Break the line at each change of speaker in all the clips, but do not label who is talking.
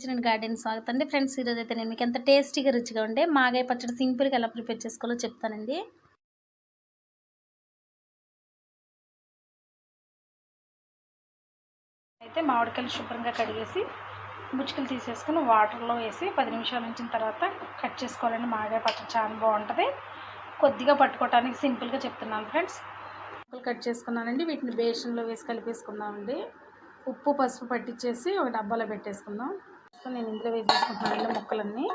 Kitchen and garden స్వాగతం అండి. Friends ఈరోజు అయితే నేను మీకు ఎంత టేస్టీగా రుచిగా ఉండే మాగాయ పచ్చడి సింపుల్గా ఎలా ప్రిపేర్ చేసుకోవాలో చెప్తానండి. అయితే మామిడికాయలు శుభ్రంగా కడిగేసి ముచ్చుకలు తీసేసుకుని వాటర్లో వేసి పది నిమిషాలు ఉంచిన తర్వాత కట్ చేసుకోవాలండి. మాగాయ పచ్చడి చాలా బాగుంటుంది. కొద్దిగా పట్టుకోవటానికి సింపుల్గా చెప్తున్నాను ఫ్రెండ్స్. సింపుల్ కట్ చేసుకున్నానండి. వీటిని బేషన్లో వేసి కలిపేసుకుందామండి. ఉప్పు పసుపు పట్టించేసి ఒక డబ్బాలో పెట్టేసుకుందాం. సో నేను ఇందులో వేసేసుకుంటున్నాను ముక్కలన్నీ.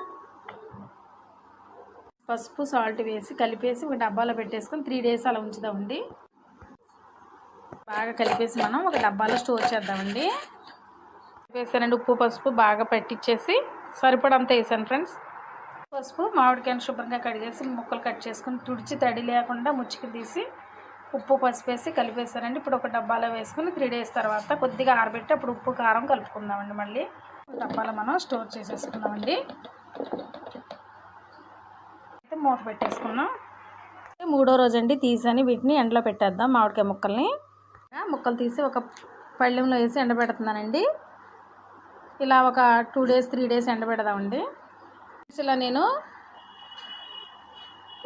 పసుపు సాల్ట్ వేసి కలిపేసి ఒక డబ్బాలో పెట్టేసుకొని త్రీ డేస్ అలా ఉంచుదామండి. బాగా కలిపేసి మనం ఒక డబ్బాలో స్టోర్ చేద్దామండి. వేసానండి ఉప్పు పసుపు బాగా పట్టించేసి సరిపడంత వేసాను ఫ్రెండ్స్. పసుపు మామిడికాయను శుభ్రంగా కడిగేసి ముక్కలు కట్ చేసుకుని తుడిచి తడి లేకుండా ముచ్చికి తీసి ఉప్పు పసుపు వేసి కలిపేసానండి ఇప్పుడు ఒక డబ్బాలో వేసుకుని త్రీ డేస్ తర్వాత కొద్దిగా ఆరబెట్టి అప్పుడు ఉప్పు కారం కలుపుకుందామండి మళ్ళీ. డబ్బాలు మనం స్టోర్ చేసేసుకున్నామండి. అయితే మూట పెట్టేసుకున్నాం మూడో రోజు అండి తీసని వీటిని ఎండలో పెట్టేద్దాం మామిడికాయ ముక్కల్ని. ముక్కలు తీసి ఒక పళ్ళెంలో వేసి ఎండబెడుతున్నానండి. ఇలా ఒక టూ డేస్ త్రీ డేస్ ఎండబెడదామండి. ఇలా నేను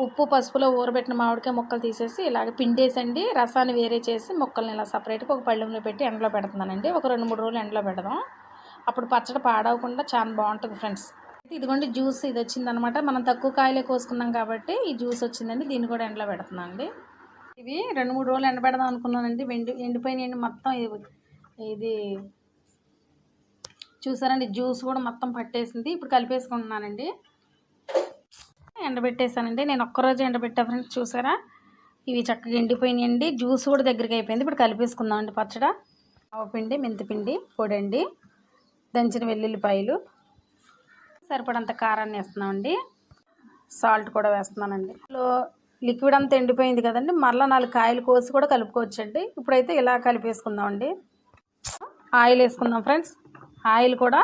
ఉప్పు పసుపులో ఊరబెట్టిన మామిడికాయ ముక్కలు తీసేసి ఇలాగ పిండేసండి రసాన్ని వేరే చేసి ముక్కల్ని ఇలా సపరేట్గా ఒక పళ్ళెంలో పెట్టి ఎండలో పెడుతున్నానండి. ఒక రెండు మూడు రోజులు ఎండలో పెడదాం. అప్పుడు పచ్చడి పాడవకుండా చాలా బాగుంటుంది ఫ్రెండ్స్. ఇదిగోండి జ్యూస్ ఇది వచ్చిందనమాట మనం తక్కువ కాయలే కోసుకున్నాం కాబట్టి ఈ జ్యూస్ వచ్చిందండి. దీన్ని కూడా ఎండలో పెడుతున్నాం అండి. ఇవి రెండు మూడు రోజులు ఎండబెడదాం అనుకున్నానండి. ఎండి ఎండిపోయినాయండి మొత్తం. ఇది చూసారండి జ్యూస్ కూడా మొత్తం పట్టేసింది. ఇప్పుడు కలిపేసుకుంటున్నానండి. ఎండబెట్టేసానండి నేను ఒక్కరోజు ఎండబెట్టా ఫ్రెండ్స్ చూసారా? ఇవి చక్కగా ఎండిపోయినాయండి జ్యూస్ కూడా దగ్గరికి అయిపోయింది. ఇప్పుడు కలిపేసుకుందామండి పచ్చడ. ఆవపిండి మెంతిపిండి పొడండి. దంచిన వెల్లుల్లిపాయలు. సరిపడంత కారాన్ని వేస్తున్నామండి. సాల్ట్ కూడా వేస్తున్నానండి. లిక్విడ్ అంతా ఎండిపోయింది కదండి. మరలా నాలుగు కాయలు కోసి కూడా కలుపుకోవచ్చండి. ఇప్పుడైతే ఇలా కలిపేసుకుందామండి. ఆయిల్ వేసుకుందాం ఫ్రెండ్స్. ఆయిల్ కూడా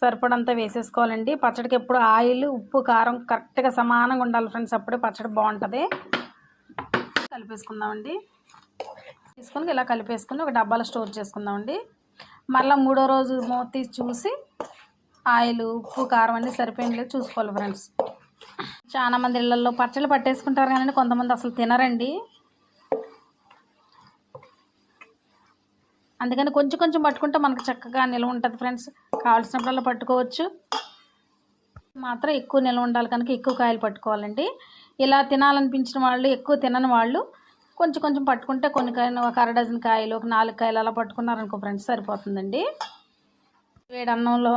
సరిపడంతా వేసేసుకోవాలండి. పచ్చడికి ఎప్పుడు ఆయిల్ ఉప్పు కారం కరెక్ట్గా సమానంగా ఉండాలి ఫ్రెండ్స్. అప్పుడే పచ్చడి బాగుంటుంది. కలిపేసుకుందామండి. తీసుకొని ఇలా కలిపేసుకుని ఒక డబ్బాలో స్టోర్ చేసుకుందామండి. మళ్ళీ మూడో రోజు మూత తీసి చూసి ఆయిల్ ఉప్పు కారం అన్నీ సరిపోయింది లేదు చూసుకోవాలి ఫ్రెండ్స్. చాలా మంది ఇళ్ళల్లో పచ్చళ్ళు పట్టేసుకుంటారు కానీ కొంతమంది అసలు తినరండి. అందుకని కొంచెం కొంచెం పట్టుకుంటే మనకు చక్కగా నిల్వ ఉంటుంది ఫ్రెండ్స్. కావాల్సినప్పుడల్లా పట్టుకోవచ్చు. మాత్రం ఎక్కువ నిల్వ ఉండాలి కనుక ఎక్కువ కాయలు పట్టుకోవాలండి. ఇలా తినాలనిపించిన వాళ్ళు ఎక్కువ తినని వాళ్ళు కొంచెం కొంచెం పట్టుకుంటే కొన్ని కాయలు ఒక అర డజన్ కాయలు ఒక నాలుగు కాయలు అలా పట్టుకున్నారనుకో ఫ్రెండ్స్ సరిపోతుందండి. వేడి అన్నంలో